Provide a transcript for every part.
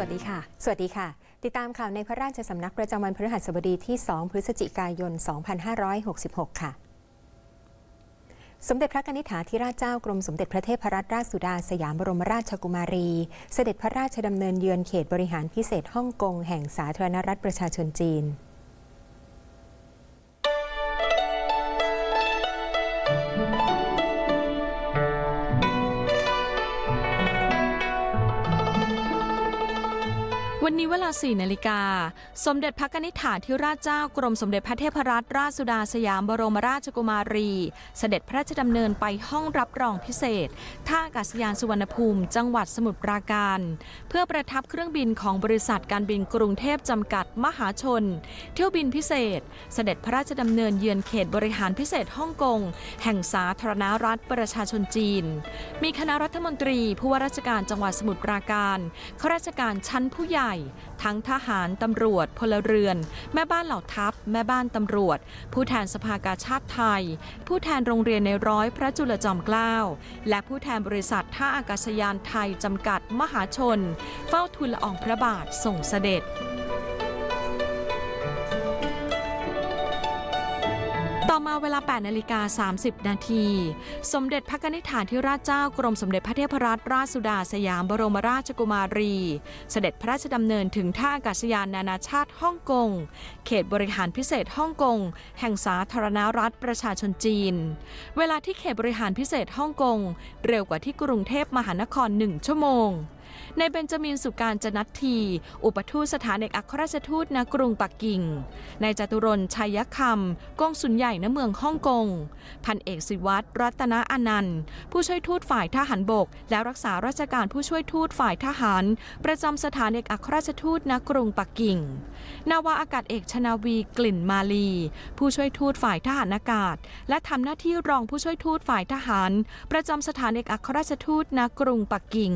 วัสดีค่ะ สวัสดีค่ะ ติดตามข่าวในพระราชสำนักประจำวันพฤหัสบดีที่ 2 พฤศจิกายน 2566 ค่ะสมเด็จพระนิธิถาธิราชเจ้ากรมสมเด็จพระเทพรัตนราชสุดาสยามบรมราชกุมารี เสด็จพระราชดำเนินเยือนเขตบริหารพิเศษฮ่องกงแห่งสาธารณรัฐประชาชนจีน วันนี้เวลา 4 นาฬิกา สมเด็จพระกนิษฐาธิราชเจ้ากรมสมเด็จพระเทพรัตนราชสุดาสยามบรมราชกุมารี เสด็จพระราชดำเนินไปห้องรับรองพิเศษ ท่าอากาศยานสุวรรณภูมิ จังหวัดสมุทรปราการ เพื่อประทับเครื่องบินของบริษัทการบินกรุงเทพจำกัดมหาชน เที่ยวบินพิเศษ เสด็จพระราชดำเนินเยือนเขตบริหารพิเศษฮ่องกงแห่งสาธารณรัฐประชาชนจีน มีคณะรัฐมนตรีผู้ว่าราชการจังหวัดสมุทรปราการข้าราชการชั้นผู้ใหญ่ทั้งทหารตำรวจ พลเรือน แม่บ้านเหล่าทัพ แม่บ้านตำรวจ ผู้แทนสภากาชาติไทย ผู้แทนโรงเรียนในร้อยพระจุลจอมเกล้า และผู้แทนบริษัทท่าอากาศยานไทยจำกัดมหาชน เฝ้าทูลละอองพระบาทส่งเสด็จ ต่อมาเวลา 8 นาฬิกา 30 นาที สมเด็จพระนิษฐาธิราชเจ้ากรมสมเด็จพระเทพรัตนราชสุดาสยามบรมราชกุมารี เสด็จพระราชดำเนินถึงท่าอากาศยานนานาชาติฮ่องกง เขตบริหารพิเศษฮ่องกง แห่งสาธารณรัฐประชาชนจีน เวลาที่เขตบริหารพิเศษฮ่องกง เร็วกว่าที่กรุงเทพมหานคร 1 ชั่วโมง ในเบนจามินสุการจนัทที อุปทูตสถานเอกอัครราชทูตณกรุงปักกิ่ง ในจตุรนต์ชัยคำกองสุนใหญ่ณเมืองฮ่องกง พันเอกสิวัตรรัตนอนันต์ ผู้ช่วยทูตฝ่ายทหารบก และรักษาราชการผู้ช่วยทูตฝ่ายทหาร ประจำสถานเอกอัครราชทูตณกรุงปักกิ่ง นาวาอากาศเอกชนาวีกลิ่นมาลี ผู้ช่วยทูตฝ่ายทหารอากาศ และทำหน้าที่รองผู้ช่วยทูตฝ่ายทหาร ประจำสถานเอกอัครราชทูตณกรุงปักกิ่ง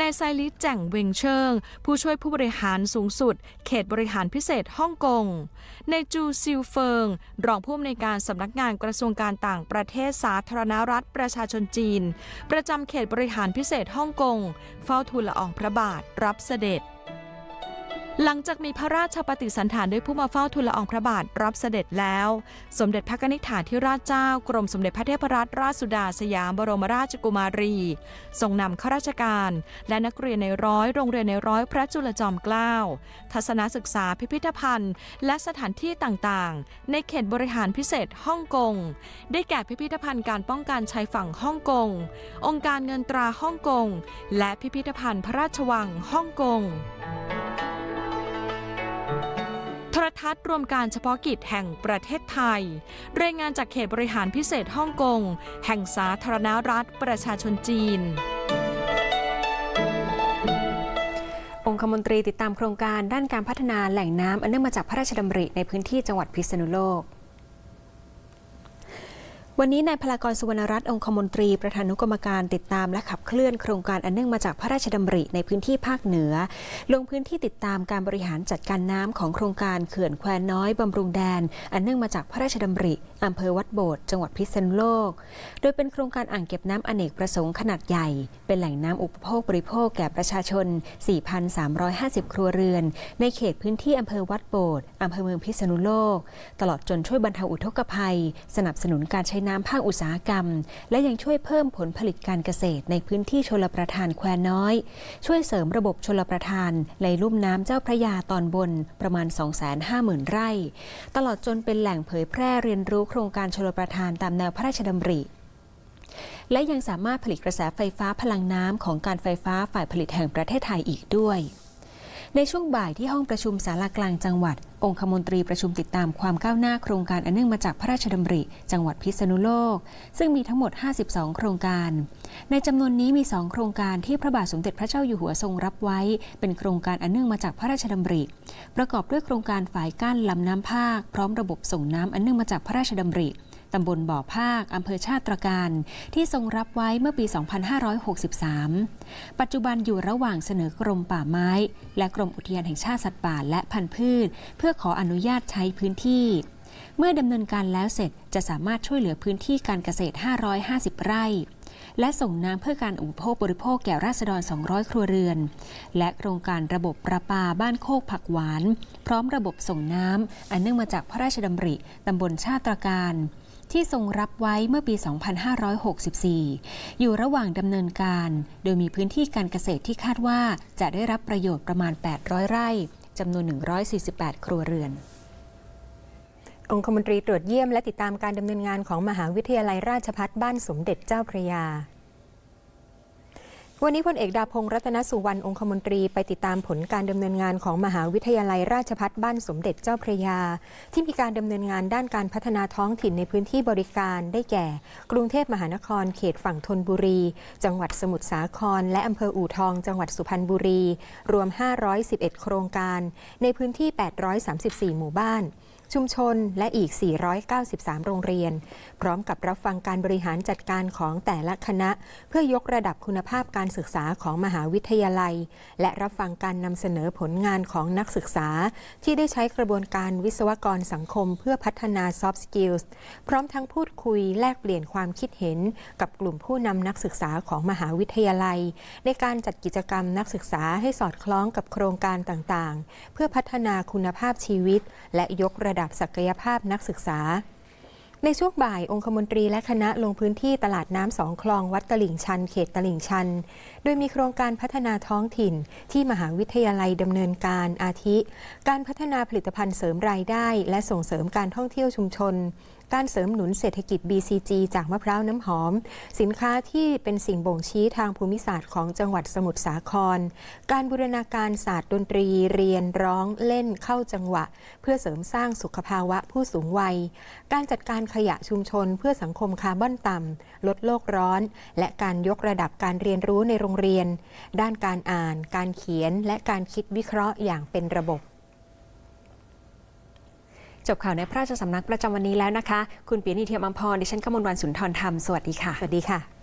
นายไซลิแจ่งเวงเชิง ผู้ช่วยผู้บริหารสูงสุด เขตบริหารพิเศษฮ่องกงนายจูซิลเฟิง รองผู้อำนวยการสำนักงานกระทรวงการต่างประเทศสาธารณรัฐประชาชนจีน ประจำเขตบริหารพิเศษฮ่องกง เฝ้าทูลละอองพระบาทรับเสด็จ หลังจากมีพระราชปฏิสันถานด้วยผู้มาเฝ้าทูลละอองพระบาทรับเสด็จแล้ว สมเด็จพระนิษฐาธิราชเจ้ากรมสมเด็จพระเทพรัตนราชสุดาสยามบรมราชกุมารี ทรงนำข้าราชการ และนักเรียนในร้อยโรงเรียนในร้อยพระจุลจอมเกล้าทัศนศึกษาพิพิธภัณฑ์ และสถานที่ต่างๆ ในเขตบริหารพิเศษฮ่องกง ได้แก่พิพิธภัณฑ์การป้องกันชายฝั่งฮ่องกง องค์การเงินตราฮ่องกง และพิพิธภัณฑ์พระราชวังฮ่องกง รทัศน์รวมการเฉพาะกิจแห่งประเทศไทย รายงานจากเขตบริหารพิเศษฮ่องกง แห่งสาธารณรัฐประชาชนจีนองคมนตรีติดตามโครงการด้านการพัฒนาแหล่งน้ำอันเนื่องมาจากพระราชดำริในพื้นที่จังหวัดพิษณุโลก วันนี้นายพลากรสุวรรณรัตน์องคมนตรีประธานุกรรมการติดตามและขับเคลื่อนโครงการอันเนื่องมาจากพระราชดำริในพื้นที่ภาคเหนือ ลงพื้นที่ติดตามการบริหารจัดการน้ำของโครงการเขื่อนแควน้อยบำรุงแดน อันเนื่องมาจากพระราชดำริอำเภอวัดโบสถ์จังหวัดพิษณุโลก โดยเป็นโครงการอ่างเก็บน้ำอเนกประสงค์ขนาดใหญ่ เป็นแหล่งน้ำอุปโภคบริโภคแก่ประชาชน 4,350 ครัวเรือน ในเขตพื้นที่อำเภอวัดโบสถ์อำเภอเมืองพิษณุโลก ตลอดจนช่วยบรรเทาอุทกภัย สนับสนุนการใช้น้ำน้ำภาคอุตสาหกรรม และยังช่วยเพิ่มผลผลิตการเกษตรในพื้นที่ชลประทานแควน้อย ช่วยเสริมระบบชลประทานในลุ่มน้ำเจ้าพระยาตอนบนประมาณ 250,000 ไร่ ตลอดจนเป็นแหล่งเผยแพร่เรียนรู้โครงการชลประทานตามแนวพระราชดำริและยังสามารถผลิตกระแสไฟฟ้าพลังน้ำของการไฟฟ้าฝ่ายผลิตแห่งประเทศไทยอีกด้วย ในช่วงบ่ายที่ห้องประชุมสารากลางจังหวัด องคมนตรีประชุมติดตามความก้าวหน้าโครงการอันเนื่องมาจากพระราชดำริ จังหวัดพิษณุโลก ซึ่งมีทั้งหมด 52 โครงการ ในจำนวนนี้มี 2 โครงการที่พระบาทสมเด็จพระเจ้าอยู่หัวทรงรับไว้ เป็นโครงการอันเนื่องมาจากพระราชดำริ ประกอบด้วยโครงการฝายกั้นลำน้ำภาค พร้อมระบบส่งน้ำอันเนื่องมาจากพระราชดำริ ตำบลบ่อภาค อำเภอชาติตรการ ที่ทรงรับไว้เมื่อปี 2563 ปัจจุบันอยู่ระหว่างเสนอกรมป่าไม้ และกรมอุทยานแห่งชาติสัตว์ป่าและพันธุ์พืช เพื่อขออนุญาตใช้พื้นที่ เมื่อดำเนินการแล้วเสร็จจะสามารถช่วยเหลือพื้นที่การเกษตร 550 ไร่และส่งน้ำเพื่อการอุปโภคบริโภคแก่ราษฎร 200 ครัวเรือน และโครงการระบบประปาบ้านโคกผักหวาน พร้อมระบบส่งน้ำ อันเนื่องมาจากพระราชดำริ ตำบลชาติตรการ ที่ทรงรับไว้เมื่อปี 2564 อยู่ระหว่างดำเนินการ โดยมีพื้นที่การเกษตรที่คาดว่าจะได้รับประโยชน์ประมาณ 800 ไร่จำนวน 148 ครัวเรือนองคมนตรีตรวจเยี่ยมและติดตามการดำเนินงานของมหาวิทยาลัยราชพัฒบ้านสมเด็จเจ้าพระยา วันนี้พลเอกดาพงศ์รัตนสุวรรณองคมนตรีไปติดตามผลการดำเนินงานของมหาวิทยาลัยราชภัฏบ้านสมเด็จเจ้าพระยา ที่มีการดำเนินงานด้านการพัฒนาท้องถิ่นในพื้นที่บริการได้แก่ กรุงเทพมหานคร เขตฝั่งธนบุรี จังหวัดสมุทรสาคร และอำเภออู่ทอง จังหวัดสุพรรณบุรี รวม 511 โครงการ ในพื้นที่ 834 หมู่บ้าน ชุมชนและอีก 493 โรงเรียน พร้อมกับรับฟังการบริหารจัดการของแต่ละคณะ เพื่อยกระดับคุณภาพการศึกษาของมหาวิทยาลัย และรับฟังการนำเสนอผลงานของนักศึกษา ที่ได้ใช้กระบวนการวิศวกรสังคมเพื่อพัฒนา soft skills พร้อมทั้งพูดคุยแลกเปลี่ยนความคิดเห็น กับกลุ่มผู้นำนักศึกษาของมหาวิทยาลัย ในการจัดกิจกรรมนักศึกษาให้สอดคล้องกับโครงการต่างๆ เพื่อพัฒนาคุณภาพชีวิต และยกระดับศักยภาพนักศึกษา ในช่วงบ่ายองคมนตรีและคณะลงพื้นที่ตลาดน้ำสองคลองวัดตลิ่งชัน เขตตลิ่งชัน โดยมีโครงการพัฒนาท้องถิ่นที่มหาวิทยาลัยดำเนินการอาทิ การพัฒนาผลิตภัณฑ์เสริมรายได้ และส่งเสริมการท่องเที่ยวชุมชน การเสริมหนุนเศรษฐกิจ BCG จากมะพร้าวน้ำหอม สินค้าที่เป็นสิ่งบ่งชี้ทางภูมิศาสตร์ของจังหวัดสมุทรสาคร การบูรณาการศาสตร์ดนตรีเรียนร้องเล่นเข้าจังหวะ เพื่อเสริมสร้างสุขภาวะผู้สูงวัย การจัดการขยะชุมชนเพื่อสังคมคาร์บอนต่ำลดโลกร้อน และการยกระดับการเรียนรู้ในโรงเรียน ด้านการอ่าน การเขียนและการคิดวิเคราะห์อย่างเป็นระบบ จบข่าวในพระราชสำนักประจำวันนี้แล้วนะคะ คุณปียนีเทียมอัมพร ดิฉันกมลวันสุนทรธรรม สวัสดีค่ะ สวัสดีค่ะ